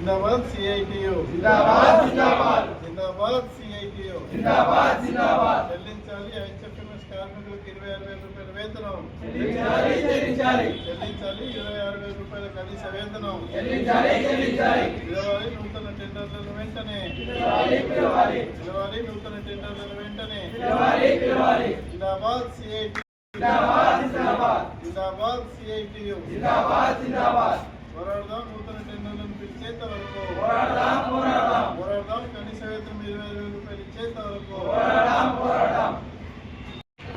జిందాబాద్ CITU. జిందాబాద్ జిందాబాద్. జిందాబాద్ సిఐటియు. జిందాబాద్ జిందాబాద్. చెల్లించాలి హెచ్ఎఫ్ఎంఎస్ కార్మికులకు ఇరవై ఆరు వేల రూపాయల వేతనం. చెల్లించాలి చెల్లించాలి. చెల్లించాలి ఇరవై ఆరు వేల రూపాయల కనీస వేతనం. చెల్లించాలి చెల్లించాలి. పిలవాలి నూతన టెండర్లను వెంటనే. పిలవాలి పిలవాలి. పిలవాలి నూతన టెండర్లను వెంటనే. పిలవాలి పిలవాలి. జిందాబాద్ సిఐటి. జిందాబాద్ జిందాబాద్. జిందాబాద్ సిఐటియు. జిందాబాద్ జిందాబాద్. పోరాడదాం నూతన టెండర్లను పిలిచేంత వరకు పోరాడదాం పోరాడదాం పోరాడదాం కనీస వేతనం ఇరవై ఐదు వేల రూపాయలు ఇచ్చేంత వరకు పోరాడదాం పోరాడదాం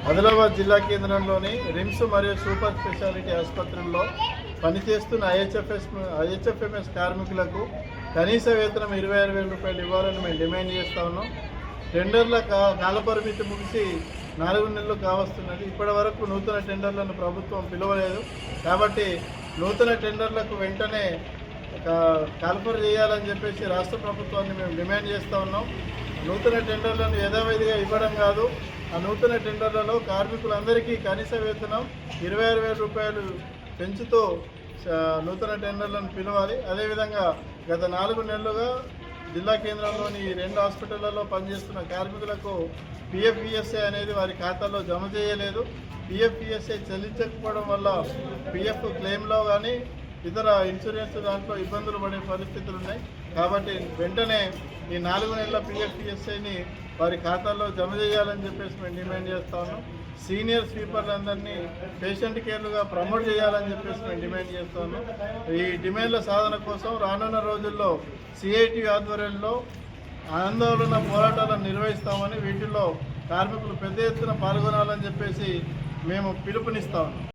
ఆదిలాబాద్ జిల్లా కేంద్రంలోని రిమ్స్ మరియు సూపర్ స్పెషాలిటీ ఆసుపత్రుల్లో పనిచేస్తున్న ఐహెచ్ఎఫ్ఎస్ ఐహెచ్ఎఫ్ఎంఎస్ కార్మికులకు కనీస వేతనం ఇరవై ఆరు వేల రూపాయలు ఇవ్వాలని మేము డిమాండ్ చేస్తా ఉన్నాం. టెండర్ల కాలపరిమితి ముగిసి నాలుగు నెలలు కావస్తున్నది. ఇప్పటి వరకు నూతన టెండర్లను ప్రభుత్వం పిలవలేదు. కాబట్టి నూతన టెండర్లకు వెంటనే కా- కాల్పర్ చేయాలని చెప్పేసి రాష్ట్ర ప్రభుత్వాన్ని మేము డిమాండ్ చేస్తూ ఉన్నాం. నూతన టెండర్లను యథావిధిగా ఇవ్వడం కాదు. ఆ నూతన టెండర్లలో కార్మికులందరికీ కనీస వేతనం ఇరవై ఆరు వేల రూపాయలు పెంచుతూ నూతన టెండర్లను పిలవాలి. అదేవిధంగా గత నాలుగు నెలలుగా జిల్లా కేంద్రంలోని రెండు హాస్పిటళ్ళలో పనిచేస్తున్న కార్మికులకు పిఎఫ్పిఎస్ఐ అనేది వారి ఖాతాలో జమ చేయలేదు. పిఎఫ్ఈఎస్ఐ చెల్లించకపోవడం వల్ల పిఎఫ్ క్లెయిమ్లో కానీ ఇతర ఇన్సూరెన్స్ దాంట్లో ఇబ్బందులు పడే పరిస్థితులు ఉన్నాయి. కాబట్టి వెంటనే ఈ నాలుగు నెలల పిఎఫ్పిఎస్ఐని వారి ఖాతాల్లో జమ చేయాలని చెప్పేసి మేము డిమాండ్ చేస్తా ఉన్నాం. సీనియర్ స్వీపర్లందరినీ పేషెంట్ కేర్లుగా ప్రమోట్ చేయాలని చెప్పేసి మేము డిమాండ్ చేస్తా ఉన్నాం. ఈ డిమాండ్ల సాధన కోసం రానున్న రోజుల్లో సిఐటి ఆధ్వర్యంలో ఆందోళన పోరాటాలను నిర్వహిస్తామని వీటిల్లో కార్మికులు పెద్ద ఎత్తున పాల్గొనాలని చెప్పేసి మేము పిలుపునిస్తాము